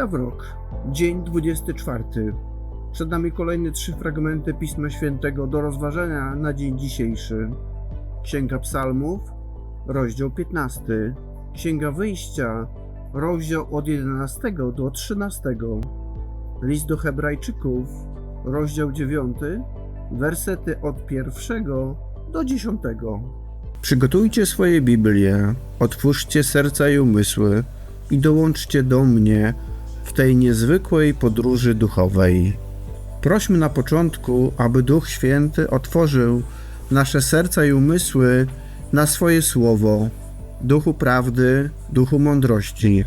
Jawrok, dzień 24. Przed nami kolejne trzy fragmenty Pisma Świętego do rozważenia na dzień dzisiejszy. Księga Psalmów, rozdział 15. Księga Wyjścia, rozdział od 11 do 13. List do Hebrajczyków, rozdział 9, wersety od 1 do 10. Przygotujcie swoje Biblie, otwórzcie serca i umysły i dołączcie do mnie w tej niezwykłej podróży duchowej. Prośmy na początku, aby Duch Święty otworzył nasze serca i umysły na swoje słowo, duchu prawdy, duchu mądrości.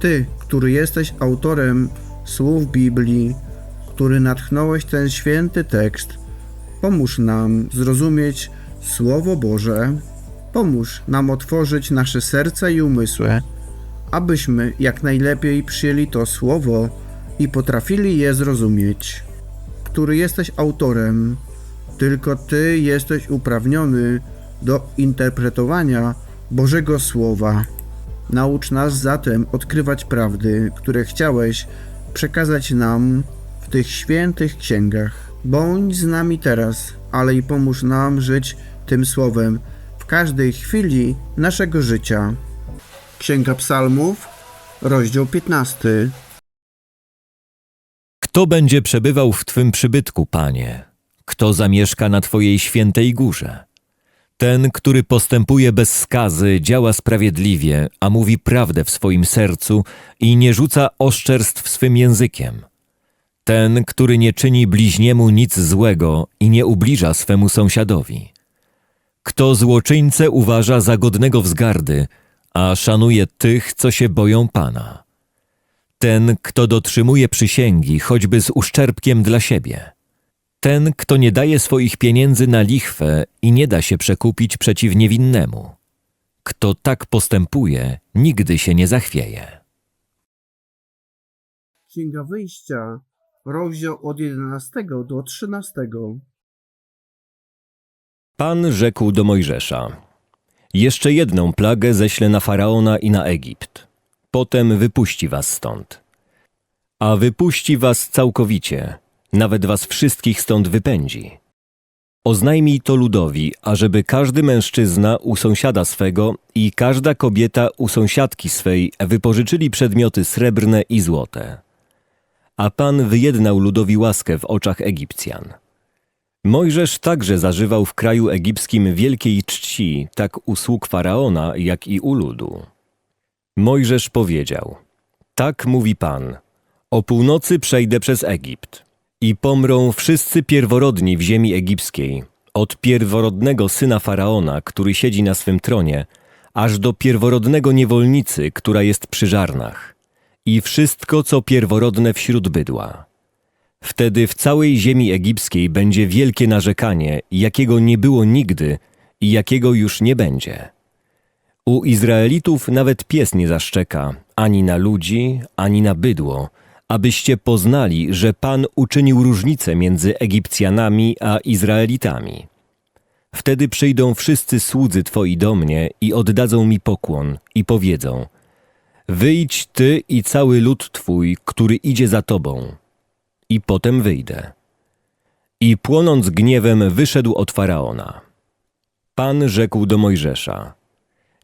Ty, który jesteś autorem słów Biblii, który natchnąłeś ten święty tekst, pomóż nam zrozumieć Słowo Boże, pomóż nam otworzyć nasze serca i umysły, abyśmy jak najlepiej przyjęli to Słowo i potrafili je zrozumieć. Który jesteś autorem, tylko Ty jesteś uprawniony do interpretowania Bożego Słowa. Naucz nas zatem odkrywać prawdy, które chciałeś przekazać nam w tych świętych księgach. Bądź z nami teraz, ale i pomóż nam żyć tym słowem w każdej chwili naszego życia. Księga Psalmów, rozdział 15. Kto będzie przebywał w Twym przybytku, Panie? Kto zamieszka na Twojej świętej górze? Ten, który postępuje bez skazy, działa sprawiedliwie, a mówi prawdę w swoim sercu i nie rzuca oszczerstw swym językiem. Ten, który nie czyni bliźniemu nic złego i nie ubliża swemu sąsiadowi. Kto złoczyńcę uważa za godnego wzgardy, a szanuje tych, co się boją Pana. Ten, kto dotrzymuje przysięgi, choćby z uszczerbkiem dla siebie. Ten, kto nie daje swoich pieniędzy na lichwę i nie da się przekupić przeciw niewinnemu. Kto tak postępuje, nigdy się nie zachwieje. Księga Wyjścia, rozdział od 11 do 13. Pan rzekł do Mojżesza: Jeszcze jedną plagę ześlę na faraona i na Egipt. Potem wypuści was stąd. A wypuści was całkowicie, nawet was wszystkich stąd wypędzi. Oznajmij to ludowi, ażeby każdy mężczyzna u sąsiada swego i każda kobieta u sąsiadki swej wypożyczyli przedmioty srebrne i złote. A Pan wyjednał ludowi łaskę w oczach Egipcjan. Mojżesz także zażywał w kraju egipskim wielkiej czci, tak u sług faraona, jak i u ludu. Mojżesz powiedział: Tak mówi Pan: O północy przejdę przez Egipt i pomrą wszyscy pierworodni w ziemi egipskiej, od pierworodnego syna faraona, który siedzi na swym tronie, aż do pierworodnego niewolnicy, która jest przy żarnach, i wszystko, co pierworodne wśród bydła. Wtedy w całej ziemi egipskiej będzie wielkie narzekanie, jakiego nie było nigdy i jakiego już nie będzie. U Izraelitów nawet pies nie zaszczeka, ani na ludzi, ani na bydło, abyście poznali, że Pan uczynił różnicę między Egipcjanami a Izraelitami. Wtedy przyjdą wszyscy słudzy Twoi do mnie i oddadzą mi pokłon i powiedzą: Wyjdź Ty i cały lud Twój, który idzie za Tobą i potem wyjdę. I płonąc gniewem wyszedł od faraona. Pan rzekł do Mojżesza: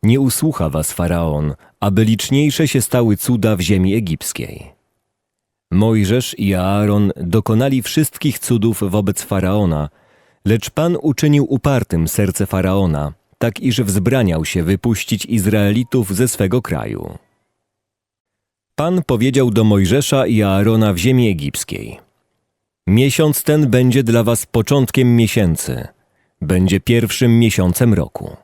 Nie usłucha was faraon, aby liczniejsze się stały cuda w ziemi egipskiej. Mojżesz i Aaron dokonali wszystkich cudów wobec faraona, lecz Pan uczynił upartym serce faraona, tak iż wzbraniał się wypuścić Izraelitów ze swego kraju. Pan powiedział do Mojżesza i Aarona w ziemi egipskiej: Miesiąc ten będzie dla was początkiem miesięcy, będzie pierwszym miesiącem roku.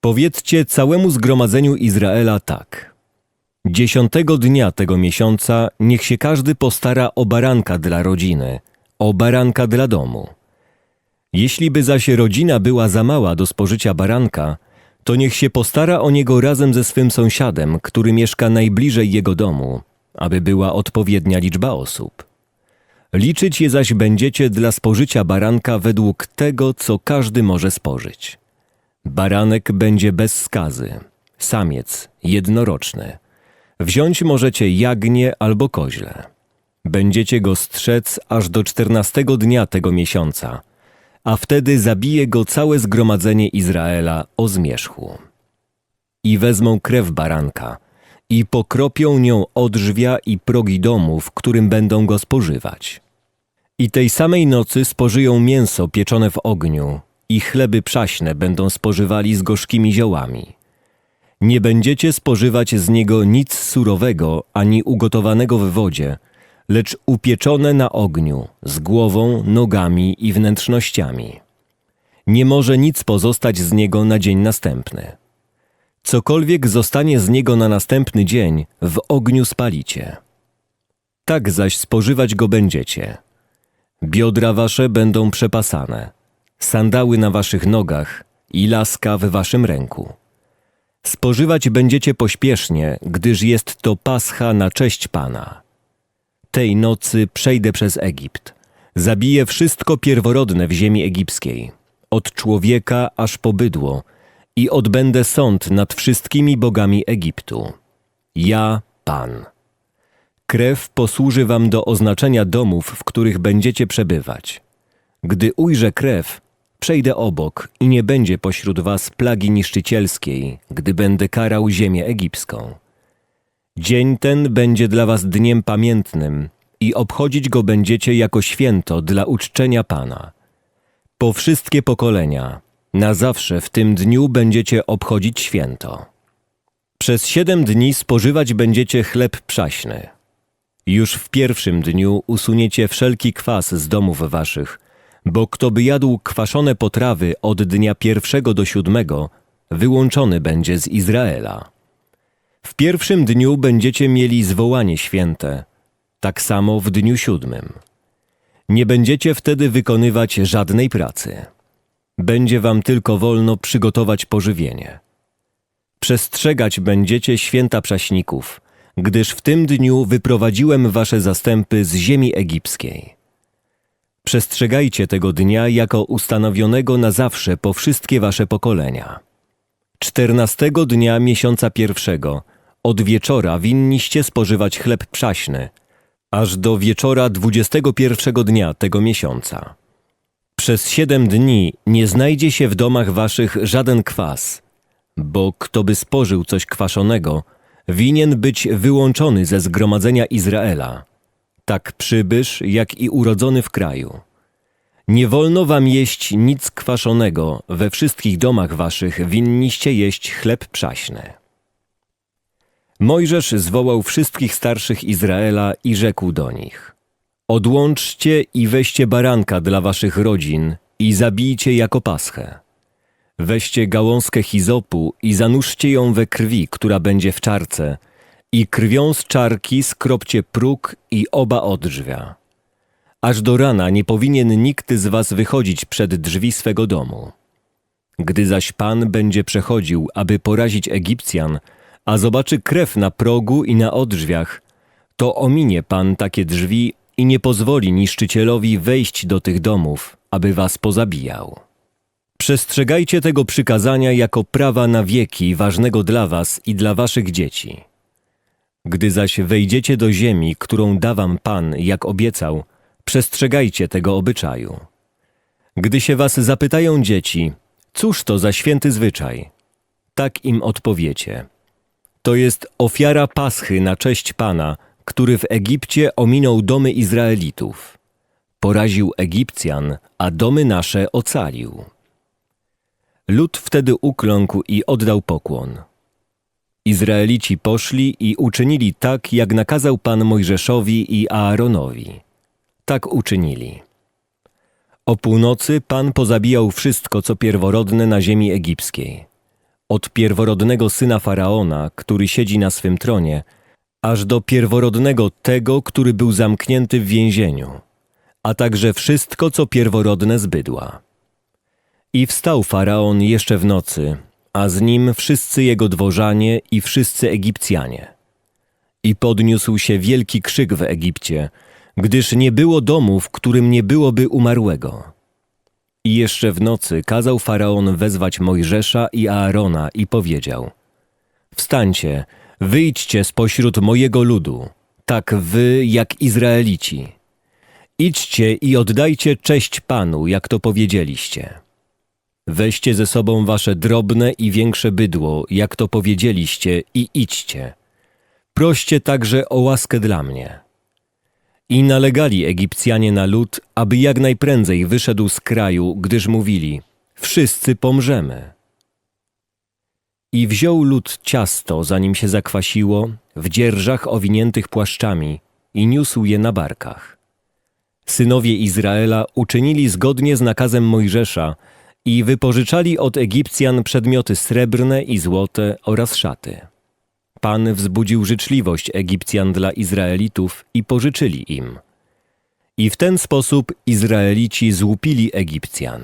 Powiedzcie całemu zgromadzeniu Izraela tak. Dziesiątego dnia tego miesiąca niech się każdy postara o baranka dla rodziny, o baranka dla domu. Jeśli by zaś rodzina była za mała do spożycia baranka, to niech się postara o niego razem ze swym sąsiadem, który mieszka najbliżej jego domu, aby była odpowiednia liczba osób. Liczyć je zaś będziecie dla spożycia baranka według tego, co każdy może spożyć. Baranek będzie bez skazy, samiec, jednoroczny. Wziąć możecie jagnię albo koźle. Będziecie go strzec aż do czternastego dnia tego miesiąca, a wtedy zabije go całe zgromadzenie Izraela o zmierzchu. I wezmą krew baranka i pokropią nią odrzwia i progi domu, w którym będą go spożywać. I tej samej nocy spożyją mięso pieczone w ogniu i chleby przaśne będą spożywali z gorzkimi ziołami. Nie będziecie spożywać z niego nic surowego ani ugotowanego w wodzie, lecz upieczone na ogniu, z głową, nogami i wnętrznościami. Nie może nic pozostać z niego na dzień następny. Cokolwiek zostanie z niego na następny dzień, w ogniu spalicie. Tak zaś spożywać go będziecie. Biodra wasze będą przepasane, sandały na waszych nogach i laska w waszym ręku. Spożywać będziecie pośpiesznie, gdyż jest to pascha na cześć Pana. Tej nocy przejdę przez Egipt. Zabiję wszystko pierworodne w ziemi egipskiej, od człowieka aż po bydło, i odbędę sąd nad wszystkimi bogami Egiptu. Ja, Pan. Krew posłuży wam do oznaczenia domów, w których będziecie przebywać. Gdy ujrzę krew, przejdę obok i nie będzie pośród was plagi niszczycielskiej, gdy będę karał ziemię egipską. Dzień ten będzie dla was dniem pamiętnym i obchodzić go będziecie jako święto dla uczczenia Pana. Po wszystkie pokolenia, na zawsze w tym dniu będziecie obchodzić święto. Przez siedem dni spożywać będziecie chleb przaśny. Już w pierwszym dniu usuniecie wszelki kwas z domów waszych, bo kto by jadł kwaszone potrawy od dnia pierwszego do siódmego, wyłączony będzie z Izraela. W pierwszym dniu będziecie mieli zwołanie święte, tak samo w dniu siódmym. Nie będziecie wtedy wykonywać żadnej pracy. Będzie wam tylko wolno przygotować pożywienie. Przestrzegać będziecie święta prześników, gdyż w tym dniu wyprowadziłem wasze zastępy z ziemi egipskiej. Przestrzegajcie tego dnia jako ustanowionego na zawsze po wszystkie wasze pokolenia. Czternastego dnia miesiąca pierwszego, od wieczora winniście spożywać chleb przaśny, aż do wieczora dwudziestego pierwszego dnia tego miesiąca. Przez siedem dni nie znajdzie się w domach waszych żaden kwas, bo kto by spożył coś kwaszonego, winien być wyłączony ze zgromadzenia Izraela, tak przybysz, jak i urodzony w kraju. Nie wolno wam jeść nic kwaszonego, we wszystkich domach waszych winniście jeść chleb przaśny. Mojżesz zwołał wszystkich starszych Izraela i rzekł do nich: Odłączcie i weźcie baranka dla waszych rodzin i zabijcie jako paschę. Weźcie gałązkę hizopu i zanurzcie ją we krwi, która będzie w czarce, i krwią z czarki skropcie próg i oba odrzwia. Aż do rana nie powinien nikt z was wychodzić przed drzwi swego domu. Gdy zaś Pan będzie przechodził, aby porazić Egipcjan, a zobaczy krew na progu i na odrzwiach, to ominie Pan takie drzwi i nie pozwoli niszczycielowi wejść do tych domów, aby was pozabijał. Przestrzegajcie tego przykazania jako prawa na wieki, ważnego dla was i dla waszych dzieci. Gdy zaś wejdziecie do ziemi, którą da wam Pan, jak obiecał, przestrzegajcie tego obyczaju. Gdy się was zapytają dzieci, cóż to za święty zwyczaj? Tak im odpowiecie. To jest ofiara paschy na cześć Pana, który w Egipcie ominął domy Izraelitów. Poraził Egipcjan, a domy nasze ocalił. Lud wtedy ukląkł i oddał pokłon. Izraelici poszli i uczynili tak, jak nakazał Pan Mojżeszowi i Aaronowi. Tak uczynili. O północy Pan pozabijał wszystko, co pierworodne na ziemi egipskiej. Od pierworodnego syna Faraona, który siedzi na swym tronie, aż do pierworodnego tego, który był zamknięty w więzieniu, a także wszystko, co pierworodne z bydła. I wstał Faraon jeszcze w nocy, a z nim wszyscy jego dworzanie i wszyscy Egipcjanie. I podniósł się wielki krzyk w Egipcie, gdyż nie było domu, w którym nie byłoby umarłego. I jeszcze w nocy kazał Faraon wezwać Mojżesza i Aarona i powiedział: Wstańcie, Wyjdźcie spośród mojego ludu, tak wy jak Izraelici. Idźcie i oddajcie cześć Panu, jak to powiedzieliście. Weźcie ze sobą wasze drobne i większe bydło, jak to powiedzieliście, i idźcie. Proście także o łaskę dla mnie. I nalegali Egipcjanie na lud, aby jak najprędzej wyszedł z kraju, gdyż mówili: Wszyscy pomrzemy. I wziął lud ciasto, zanim się zakwasiło, w dzierżach owiniętych płaszczami, i niósł je na barkach. Synowie Izraela uczynili zgodnie z nakazem Mojżesza i wypożyczali od Egipcjan przedmioty srebrne i złote oraz szaty. Pan wzbudził życzliwość Egipcjan dla Izraelitów i pożyczyli im. I w ten sposób Izraelici złupili Egipcjan.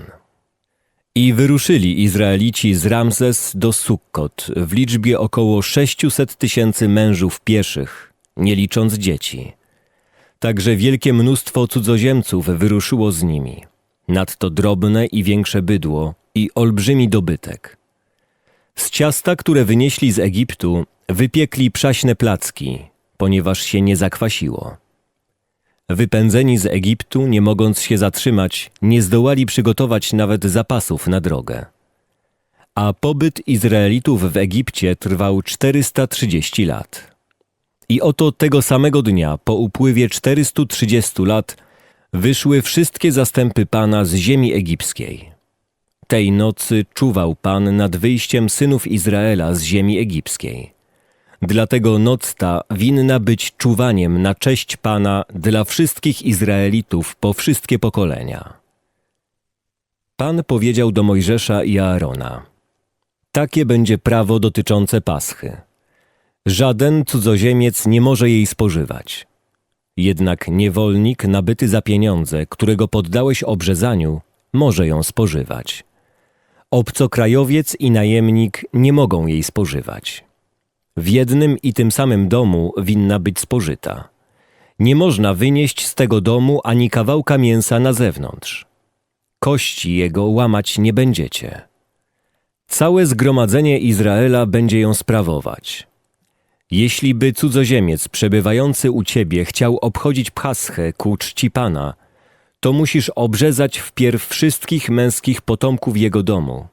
I wyruszyli Izraelici z Ramzes do Sukkot w liczbie około 600 tysięcy mężów pieszych, nie licząc dzieci. Także wielkie mnóstwo cudzoziemców wyruszyło z nimi, nadto drobne i większe bydło i olbrzymi dobytek. Z ciasta, które wynieśli z Egiptu, wypiekli przaśne placki, ponieważ się nie zakwasiło. Wypędzeni z Egiptu, nie mogąc się zatrzymać, nie zdołali przygotować nawet zapasów na drogę. A pobyt Izraelitów w Egipcie trwał 430 lat. I oto tego samego dnia, po upływie 430 lat, wyszły wszystkie zastępy Pana z ziemi egipskiej. Tej nocy czuwał Pan nad wyjściem synów Izraela z ziemi egipskiej. Dlatego noc ta winna być czuwaniem na cześć Pana dla wszystkich Izraelitów po wszystkie pokolenia. Pan powiedział do Mojżesza i Aarona: Takie będzie prawo dotyczące Paschy. Żaden cudzoziemiec nie może jej spożywać. Jednak niewolnik nabyty za pieniądze, którego poddałeś obrzezaniu, może ją spożywać. Obcokrajowiec i najemnik nie mogą jej spożywać. W jednym i tym samym domu winna być spożyta. Nie można wynieść z tego domu ani kawałka mięsa na zewnątrz. Kości jego łamać nie będziecie. Całe zgromadzenie Izraela będzie ją sprawować. Jeśli by cudzoziemiec przebywający u ciebie chciał obchodzić Paschę ku czci Pana, to musisz obrzezać wpierw wszystkich męskich potomków jego domu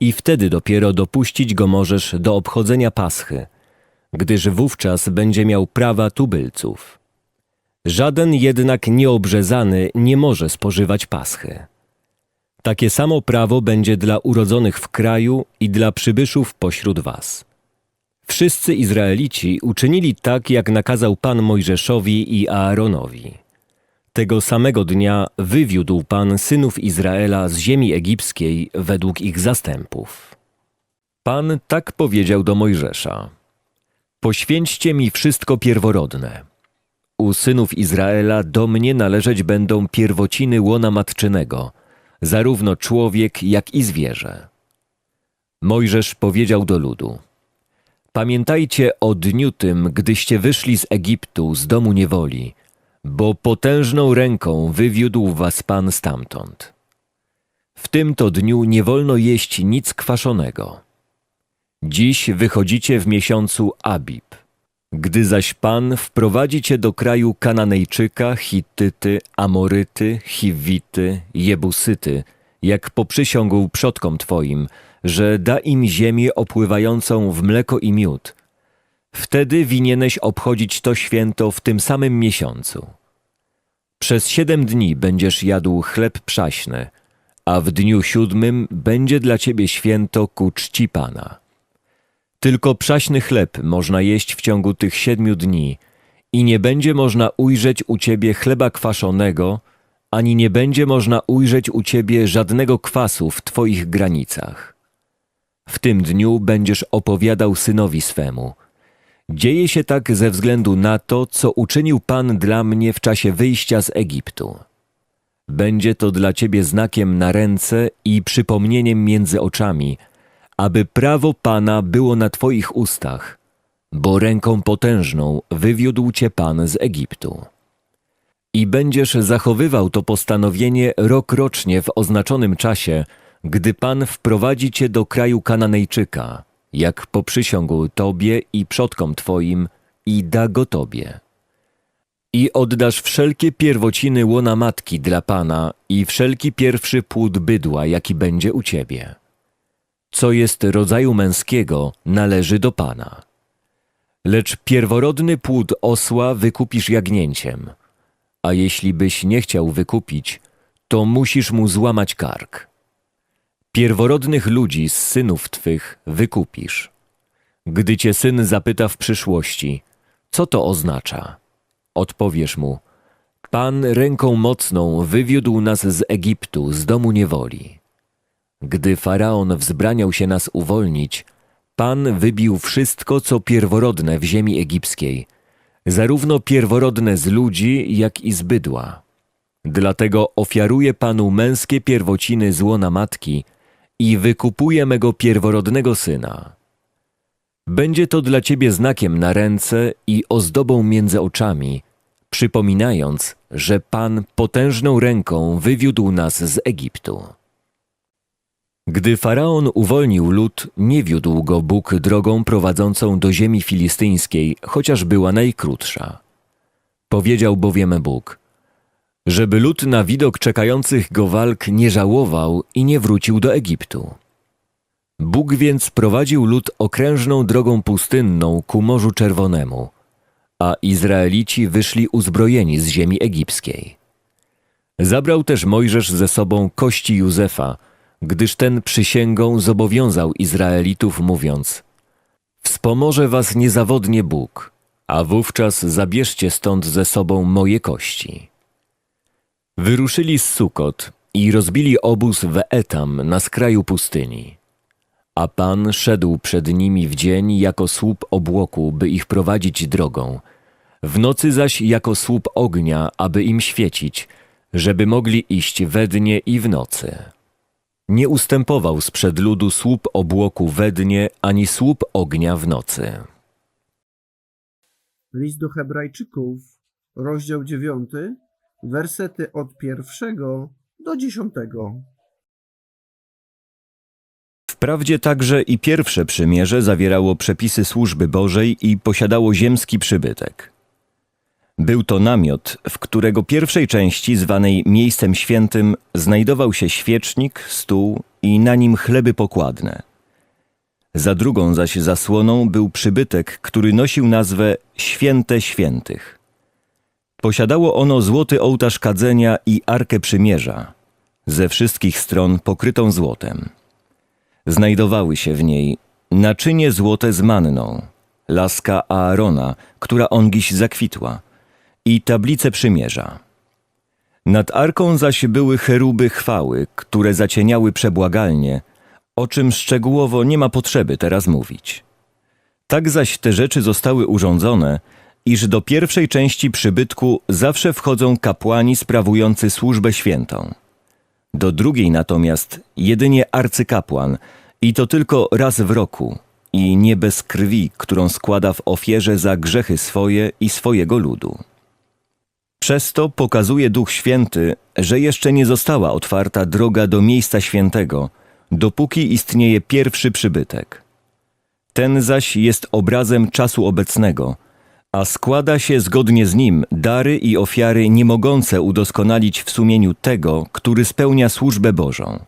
i wtedy dopiero dopuścić go możesz do obchodzenia Paschy, gdyż wówczas będzie miał prawa tubylców. Żaden jednak nieobrzezany nie może spożywać Paschy. Takie samo prawo będzie dla urodzonych w kraju i dla przybyszów pośród was. Wszyscy Izraelici uczynili tak, jak nakazał Pan Mojżeszowi i Aaronowi. Tego samego dnia wywiódł Pan synów Izraela z ziemi egipskiej według ich zastępów. Pan tak powiedział do Mojżesza: Poświęćcie mi wszystko pierworodne. U synów Izraela do mnie należeć będą pierwociny łona matczynego, zarówno człowiek, jak i zwierzę. Mojżesz powiedział do ludu: Pamiętajcie o dniu tym, gdyście wyszli z Egiptu, z domu niewoli, bo potężną ręką wywiódł was Pan stamtąd. W tym to dniu nie wolno jeść nic kwaszonego. Dziś wychodzicie w miesiącu Abib. Gdy zaś Pan wprowadzi cię do kraju Kananejczyka, Hittyty, Amoryty, Chiwity, Jebusyty, jak poprzysiągł przodkom Twoim, że da im ziemię opływającą w mleko i miód. Wtedy winieneś obchodzić to święto w tym samym miesiącu. Przez siedem dni będziesz jadł chleb przaśny, a w dniu siódmym będzie dla ciebie święto ku czci Pana. Tylko przaśny chleb można jeść w ciągu tych siedmiu dni i nie będzie można ujrzeć u ciebie chleba kwaszonego, ani nie będzie można ujrzeć u ciebie żadnego kwasu w twoich granicach. W tym dniu będziesz opowiadał synowi swemu. Dzieje się tak ze względu na to, co uczynił Pan dla mnie w czasie wyjścia z Egiptu. Będzie to dla ciebie znakiem na ręce i przypomnieniem między oczami, aby prawo Pana było na twoich ustach, bo ręką potężną wywiódł cię Pan z Egiptu. I będziesz zachowywał to postanowienie rokrocznie w oznaczonym czasie, gdy Pan wprowadzi cię do kraju Kananejczyka, jak poprzysiągł Tobie i przodkom Twoim i da go Tobie. I oddasz wszelkie pierwociny łona matki dla Pana i wszelki pierwszy płód bydła, jaki będzie u Ciebie. Co jest rodzaju męskiego, należy do Pana. Lecz pierworodny płód osła wykupisz jagnięciem, a jeśli byś nie chciał wykupić, to musisz mu złamać kark. Pierworodnych ludzi z synów Twych wykupisz. Gdy cię syn zapyta w przyszłości, co to oznacza? Odpowiesz mu, Pan ręką mocną wywiódł nas z Egiptu, z domu niewoli. Gdy faraon wzbraniał się nas uwolnić, Pan wybił wszystko, co pierworodne w ziemi egipskiej, zarówno pierworodne z ludzi, jak i z bydła. Dlatego ofiaruję Panu męskie pierwociny z łona matki i wykupuję mego pierworodnego syna. Będzie to dla ciebie znakiem na ręce i ozdobą między oczami, przypominając, że Pan potężną ręką wywiódł nas z Egiptu. Gdy faraon uwolnił lud, nie wiódł go Bóg drogą prowadzącą do ziemi filistyńskiej, chociaż była najkrótsza. Powiedział bowiem Bóg, żeby lud na widok czekających go walk nie żałował i nie wrócił do Egiptu. Bóg więc prowadził lud okrężną drogą pustynną ku Morzu Czerwonemu, a Izraelici wyszli uzbrojeni z ziemi egipskiej. Zabrał też Mojżesz ze sobą kości Józefa, gdyż ten przysięgą zobowiązał Izraelitów, mówiąc: Wspomoże was niezawodnie Bóg, a wówczas zabierzcie stąd ze sobą moje kości. Wyruszyli z Sukot i rozbili obóz w Etam na skraju pustyni. A Pan szedł przed nimi w dzień jako słup obłoku, by ich prowadzić drogą, w nocy zaś jako słup ognia, aby im świecić, żeby mogli iść we dnie i w nocy. Nie ustępował sprzed ludu słup obłoku we dnie, ani słup ognia w nocy. List do Hebrajczyków, rozdział 9, wersety od pierwszego do dziesiątego. Wprawdzie także i pierwsze przymierze zawierało przepisy służby Bożej i posiadało ziemski przybytek. Był to namiot, w którego pierwszej części, zwanej miejscem świętym, znajdował się świecznik, stół i na nim chleby pokładne. Za drugą zaś zasłoną był przybytek, który nosił nazwę Święte Świętych. Posiadało ono złoty ołtarz kadzenia i arkę przymierza, ze wszystkich stron pokrytą złotem. Znajdowały się w niej naczynie złote z manną, laska Aarona, która ongiś zakwitła, i tablice przymierza. Nad arką zaś były cheruby chwały, które zacieniały przebłagalnie, o czym szczegółowo nie ma potrzeby teraz mówić. Tak zaś te rzeczy zostały urządzone, iż do pierwszej części przybytku zawsze wchodzą kapłani sprawujący służbę świętą. Do drugiej natomiast jedynie arcykapłan i to tylko raz w roku i nie bez krwi, którą składa w ofierze za grzechy swoje i swojego ludu. Przez to pokazuje Duch Święty, że jeszcze nie została otwarta droga do miejsca świętego, dopóki istnieje pierwszy przybytek. Ten zaś jest obrazem czasu obecnego, a składa się zgodnie z nim dary i ofiary nie mogące udoskonalić w sumieniu tego, który spełnia służbę Bożą.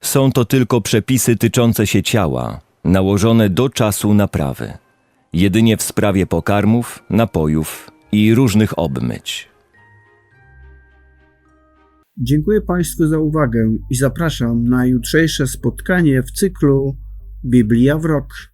Są to tylko przepisy tyczące się ciała, nałożone do czasu naprawy, jedynie w sprawie pokarmów, napojów i różnych obmyć. Dziękuję Państwu za uwagę i zapraszam na jutrzejsze spotkanie w cyklu Biblia w rok.